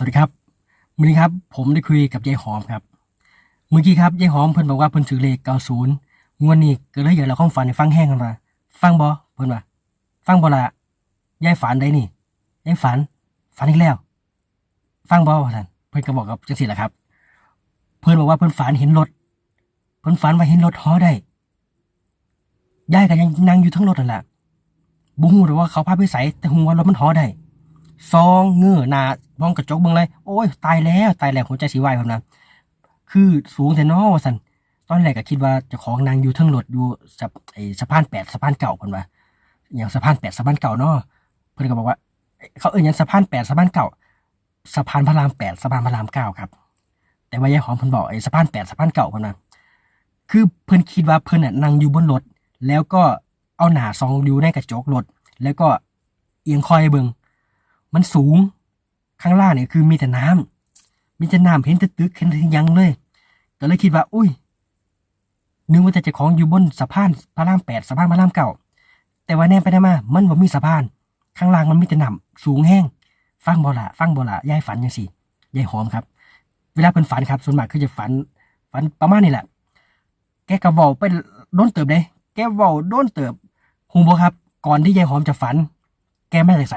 วัสดีครับวันนี้ครับผมได้คุยกับยายหอมครับ เมื่อกี้ครับยายหอมเพิ่นบอกว่าเพิ่นถือเลข90งวดนี้ก็เลยอยากเล่าความฝันให้ฟังแห้งกันว่าฟังบ่เพิ่นว่าฟังบ่ล่ะยายฝันได้นี่ยายฝัน ฝันอีกแล้ว ฟังบ่ว่สันเพิ่นก็บอกกับจังซี่แหละครับ เพิ่นบอกว่าเพิ่นฝันเห็นรถ เพิ่นฝันว่าเห็นรถฮอได้ยายก็ยังนั่งอยู่ทั้งรถนั่นแหละบ่ฮู้หรอกว่าเขาพาไปไสแต่ฮู้ว่ารถมันฮอได้ ซองเงื้อหน้ามองกระจกเบิ่งเลย โอ้ยตายแล้วตายแล้วหัวใจสิวายผมนะคือสูงแต่นอว่าซั่นตอนแรกก็คิดว่าจ้าของนางอยู่ทั้งรถอยู่สะไอสะพานแปดสะพานเก่าเพิ่นว่าอย่างสะพานแปดสะพานเก่าเนาะเพิ่นก็บอกว่า เขาเอ่ยยังสะพานแปดสะพานเก่าสะพานพระรามแปดสะพานพระรามเก้าครับ แต่ว่ายายหอมเพิ่นบอกไอ้สะพานแปดสะพานเก่าเพิ่นว่าคือเพิ่นคิดว่าเพิ่นน่ะนั่งอยู่บนรถแล้วก็เอาหน้าซองอยู่ในกระจกรถแล้วก็เอียงคอยเบิ่ง มันสูง ข้างล่างเนี่ยคือมีแต่น้ำมีแต่น้ำเห็นแต่ตึกเห็นแต่ยังเลย ก็เลยคิดว่า อุ้ย นึกว่าแต่เจะของอยู่บนสะพานพระรามแปดสะพานพระรามเก้าแต่ว่าแน่ไปได้มา มันบ่มีสะพาน ข้างล่างมันมีแต่น้ำสูงแห้ง ฟังบ่ละฟังบ่ละยายฝันยังสิยายหอมครับ เวลาเป็นฝันครับส่วนมากคือจะฝัน ฝันประมาณนี้แหละ แกก็เว้าไปโดนเติบเด้แกเว้าโดนเติบฮู้บ่ครับ ก่อนที่ยายหอมจะฝัน แกไม่ใส่ใส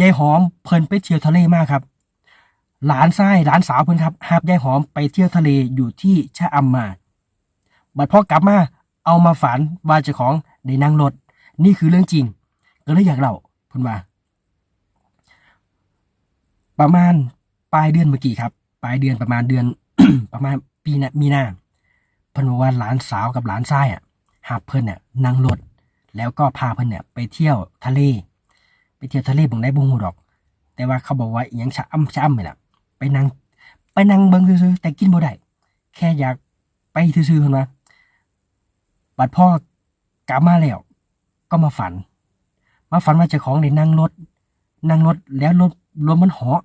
ยายหอมเพิ่นไปเที่ยวทะเลมากครับ หลานชายหลานสาวเพิ่นครับหาบยายหอมไปเที่ยวทะเลอยู่ที่ชะอำมา บัดพอกลับมาเอามาฝันว่าเจ้าของได้นั่งรถ นี่คือเรื่องจริง ก็เลยอยากเล่าเพิ่นว่าประมาณปลายเดือนเมื่อกี้ครับ ปลายเดือนประมาณเดือน ประมาณปีนะมีนาเพิ่นบอกว่าหลานสาวกับหลานชายอะหาบเพิ่นเนี่ยนั่งรถแล้วก็พาเพิ่นเนี่ยไปเที่ยวทะเล ไปเที่ยวทะเลบ่งได้บ่ฮู้ดอก แต่ว่าเขาบอกว่าอหยังชะอ้ำชะอ้ำนี่แหละไปนั่งไปนั่งเบิ่งซื่อๆแต่กินบ่ได้แค่อยากไปซื่อๆเท่านั้นบัดพ่อกลับมาแล้วก็มาฝัน มาฝันว่าเจ้าของได้นั่งรถ นั่งรถแล้วรถรถมันเหาะ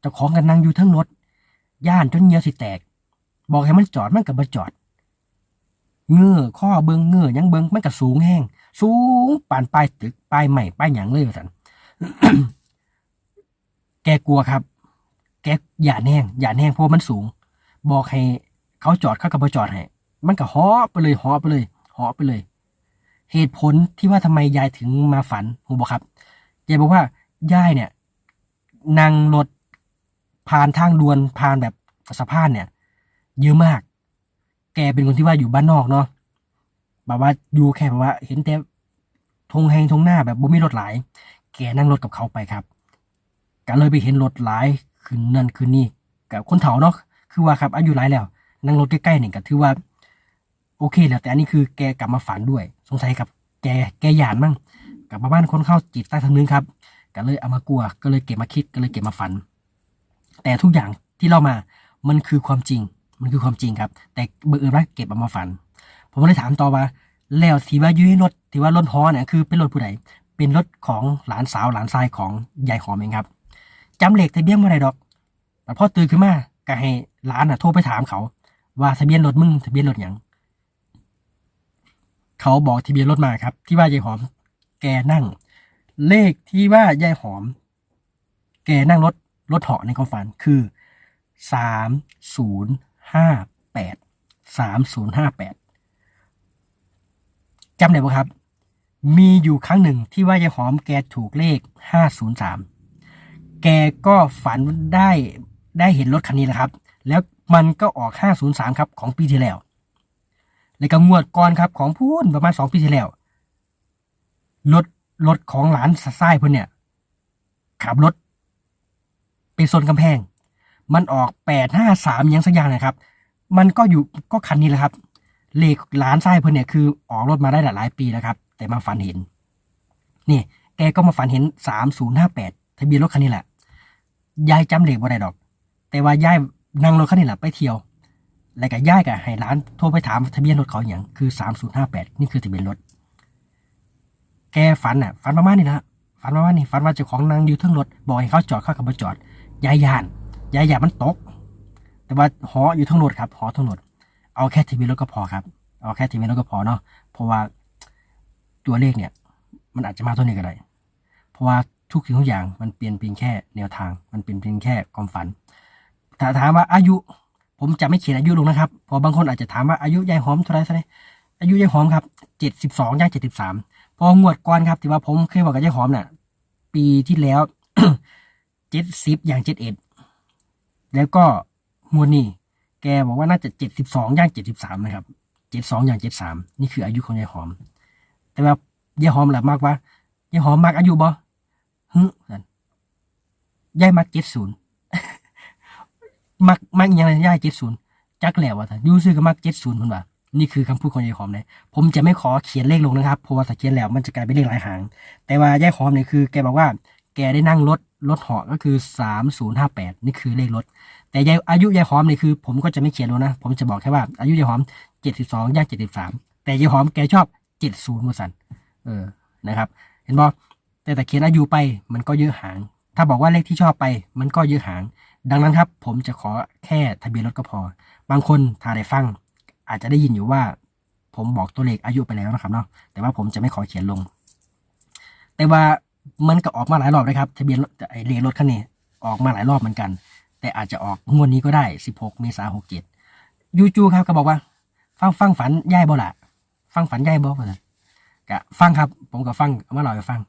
เจ้าของก็นั่งอยู่ทั้งรถ ย่านจนเหงียวสิแตก บอกให้มันจอดมันก็บ่จอด เงื้อข้อเบิงเงื้อยังเบิงมันก็สูงแห้ง สูงปานปลายตึกปลายใหม่ปลายหยังเลยว่าซั่น แกกลัวครับ แกอย่าแน่งอย่าแน่งเพราะมันสูง บอกให้เขาจอดเขาก็บ่จอดให้มันก็เหาะไปเลยเหาะไปเลยเหาะไปเลย เหตุผลที่ว่าทำไมยายถึงมาฝันผมบอกครับยายบอกว่ายายเนี่ยนั่งรถผ่านทางด่วนผ่านแบบสะพานเนี่ย เยอะมาก แกเป็นคนที่ว่าอยู่บ้านนอกเนาะแบบว่าอยู่แค่แบบว่า เห็นแต่ทงแหงทงหน้าแบบบ่มีรถหลาย แกนั่งรถกับเขาไปครับก็เลยไปเห็นรถหลายขึ้นนั่นขึ้นนี่กับคนเฒ่าเนาะคือว่าครับอายุหลายแล้ว นั่งรถใกล้ๆนี่ก็ถือว่า โอเคแล้วแต่อันนี้คือแกกลับมาฝันด้วย สงสัยกับแกแกหยานมั่งกลับมาบ้านคนเข้าจิตใต้สำนึกครับก็เลยเอามากลัวก็เลยเก็บมาคิดก็เลยเก็บมาฝัน แต่ทุกอย่างที่เล่ามามันคือความจริง มันคือความจริงครับ แต่เบอร์เอิญว่าเก็บเอามาฝัน ผมเลยถามต่อว่าแล้วที่ว่ายื้รถที่ว่ารถฮอเนี่ยคือเป็นรถผู้ใด เป็นรถของหลานสาวหลานชายของยายหอมเองครับจำเลขทะเบียนไม่ได้ดอกแต่พ่อตื่นขึ้นมาก็ให้หลานอะโทรไปถามเขา ว่าทะเบียนรถมึงทะเบียนรถหยังเขาบอกทะเบียนรถมาครับ ที่ว่ายายหอม แกนั่ง เลขที่ว่ายายหอม แกนั่งรถรถเหาะในความฝันคือสามศูนย์ห้าแปดสามศูนย์ห้าแปดจำได้ปะครับ มีอยู่ครั้งหนึ่งที่ว่ายายหอมแกถูกเลขห้าศูนย์สามแกก็ฝันได้ได้เห็นรถคันนี้แหละครับ แล้วมันก็ออกห้าศูนย์สามครับของปีที่แล้ว แล้วก็งวดก่อนครับของพูนประมาณสองปีที่แล้วรถรถของหลานซ้ายเพื่อนเนี่ยขับรถไปชนกำแพง มันออกแปดห้าสามยังสักอย่างนะครับ มันก็อยู่ก็คันนี้แหละครับ เลขหลานซ้ายเพื่อนเนี่ยคือออกรถมาได้หลายปีแล้วครับ แต่มาฝันเห็น นี่ แกก็มาฝันเห็นสามศูนย์ห้าแปดทะเบียนรถคันนี้แหละ ยายจำเลขบ่ได้ดอก แต่ว่ายายนั่งรถคันนี้แหละไปเที่ยว แล้วก็ยายกับให้ร้านโทรไปถามทะเบียนรถเขาอย่างคือสามศูนย์ห้าแปดนี่คือทะเบียนรถ แกฝันอะ ฝันประมาณนี้นะฝันประมาณนี้ฝันว่าเจ้าของนั่งอยู่เทั้งรถบอกให้เขาจอดเข้ากับมาจอด ยายยาน ยายยานมันตก แต่ว่าหออยู่ทั้งรถครับหอทั้งรถเอาแค่ทะเบียรถก็พอครับ เอาแค่ทะเบียรถก็พอเนาะเพราะว่า ตัวเลขเนี่ย มันอาจจะมาตัวนี้ก็ได้เพราะว่าทุกสิ่งทุกอย่างมันเป็นเพียงแค่แนวทาง มันเป็นเพียงแค่ความฝันถ้าถามว่าอายุ ผมจะไม่เขียนอายุลงนะครับเพอบางคนอาจจะถามว่าอายุยายหอมเท่าไรเท่าไหรอายุยายหอมครับเจ็ดสิบสองย่างเจ็ดสิบสามพองวดก่อนครับที่ว่าผมเคยบอกกับยายหอมน่ะ ปีที่แล้วเจ็ดสิบอย่างเจ็ดเอ็ดแล้วก็งวนี้แกบอกว่าน่าจะเจ็ดสิบสองย่างเจ็ดสิบสามนะครับเจ็ดสองอย่างเจ็ดสามนี่คืออายุของยายหอม แต่ว่ายายหอมแหละมากว่ายายหอมมากอายุบ่ฮึนั่นยายมักเจ็ดศูนย์มักมักยังไงยายเจ็ดศูนย์จักแล้วว่าท่านยูซื้อก็มักเจ็ดศูนย์คนว่านี่คือคำพูดของยายหอมเลยผมจะไม่ขอเขียนเลขลงนะครับเพราะว่าถ้าเขียนแล้วมันจะกลายเป็นเลขหลายหาง แต่ว่ายายหอมเนี่ยคือแกบอกว่า แกได้นั่งรถรถเหาะก็คือสามศูนย์ห้าแปดนี่คือเลขรถ แต่ยายอายุยายหอมเนี่ยคือ ผมก็จะไม่เขียนลงนะ ผมจะบอกแค่ว่าอายุยายหอมเจ็ดสิบสองย่างเจ็ดสิบสามแต่ยายหอมแกชอบ เจ็ดศูนย์มาสันเออนะครับ เห็นบอแต่แต่เขียนอายุไปมันก็เยอะหาง ถ้าบอกว่าเลขที่ชอบไป มันก็เยอะหาง ดังนั้นครับ ผมจะขอแค่ทะเบียนรถก็พอ บางคนถ้าได้ฟัง อาจจะได้ยินอยู่ว่า ผมบอกตัวเลขอายุไปแล้วนะครับเนาะแต่ว่าผมจะไม่ขอเขียนลง แต่ว่ามันก็ออกมาหลายรอบนะครับ ทะเบียนไอ้เลขรถคันนี้ออกมาหลายรอบเหมือนกัน แต่อาจจะออกงวดนี้ก็ได้ 16 เมษายน67ยูจูครับก็บอกว่า ฟังฟังฝันย่ายบ่ละ ฟังฝันย่ายบ่ว่าซั่นกะฟังครับ ผมก็ฟังเอามาเล่าให้ฟัง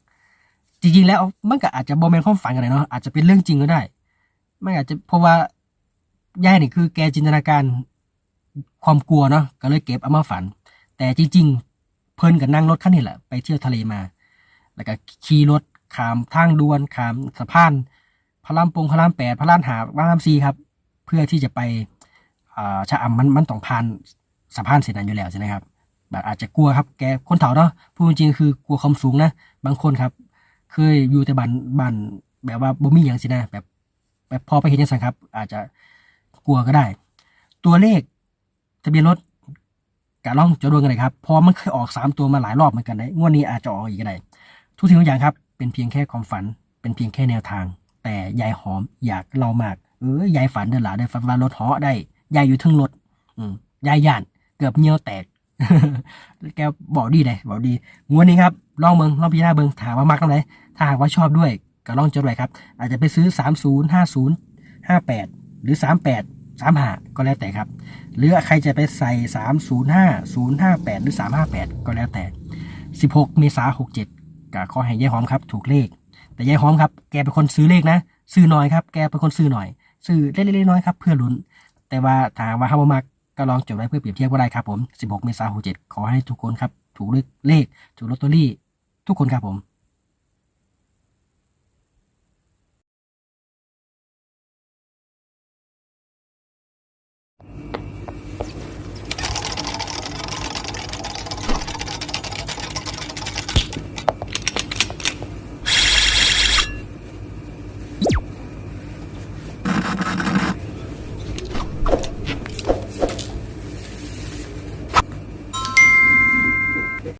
จริงๆแล้วมันก็อาจจะบ่แม่นความฝันกันเลยเนาะอาจจะเป็นเรื่องจริงก็ได้ไมันอาจจะเพราะว่าย่ายนี่คือแกจินตนาการความกลัวเนาะก็เลยเก็บเอามาฝัน แต่จริง ๆ เพิ่นก็นั่งรถคันนี้แหละไปเที่ยวทะเลมา แล้วก็ขี่รถขามทางด่วนขามสะพานพระรามปงพระรามแปดพระรามหาพระรามซีครับ เพื่อที่จะไปอ่าชะอำมันมันต้องผ่านสะพานเสร็จนั้นอยู่แล้วใช่ไหมครับ แบบอาจจะกลัวครับ แกคนเฒ่าเนาะพูดจริงคือกลัวความสูงนะ บางคนครับ เคยอยู่แต่บ้านบ้านแบบว่าบ่มีอย่างสินะแบบ แบบพอไปเห็นยังไงครับ อาจจะกลัวก็ได้ ตัวเลขทะเบียนรถกะล่องจะดวงกันเลยครับพอมันเคยออกสามตัวมาหลายรอบเหมือนกันได้งวดนี้อาจจะออกอีกก็ได้ทุกสิ่งทุกอย่างครับ เป็นเพียงแค่ความฝัน เป็นเพียงแค่แนวทาง แต่ยายหอมอยากเล่ามาก เออยายฝันเดินหลาได้ฝันว่ารถเหาะได้ยายอยู่ทึ่งรถ อืมยายย่านเกือบเงี้ยวแตก แกบอกดีเลยบอกดีงวดนี้ครับลองเบิงลองพิจารณาเบิงถามว่ามักตรงไหนถ้าหากว่าชอบด้วยก็ลองจดไว้ครับ อาจจะไปซื้อ 30 50 58 หรือ 38 35 ก็แล้วแต่ครับ หรือใครจะไปใส่ 305 058 หรือ 358 ก็แล้วแต่ 16 เมษายน67ก็ขอให้ยายหอมครับ ถูกเลข แต่ยายหอมครับ แกเป็นคนซื้อเลขนะ ซื้อน่อยครับ แกเป็นคนซื้อหน่อย ซื้อเล็กๆน้อยๆครับ เพื่อลุ้น แต่ว่าถามว่าห้ามมาก ก็ลองจดไว้เพื่อเปรียบเทียบก็ได้ครับผม 16 เมษายน67 ขอให้ทุกคนครับ ถูกเลขถูกลอตเตอรี่ ทุกคนครับผม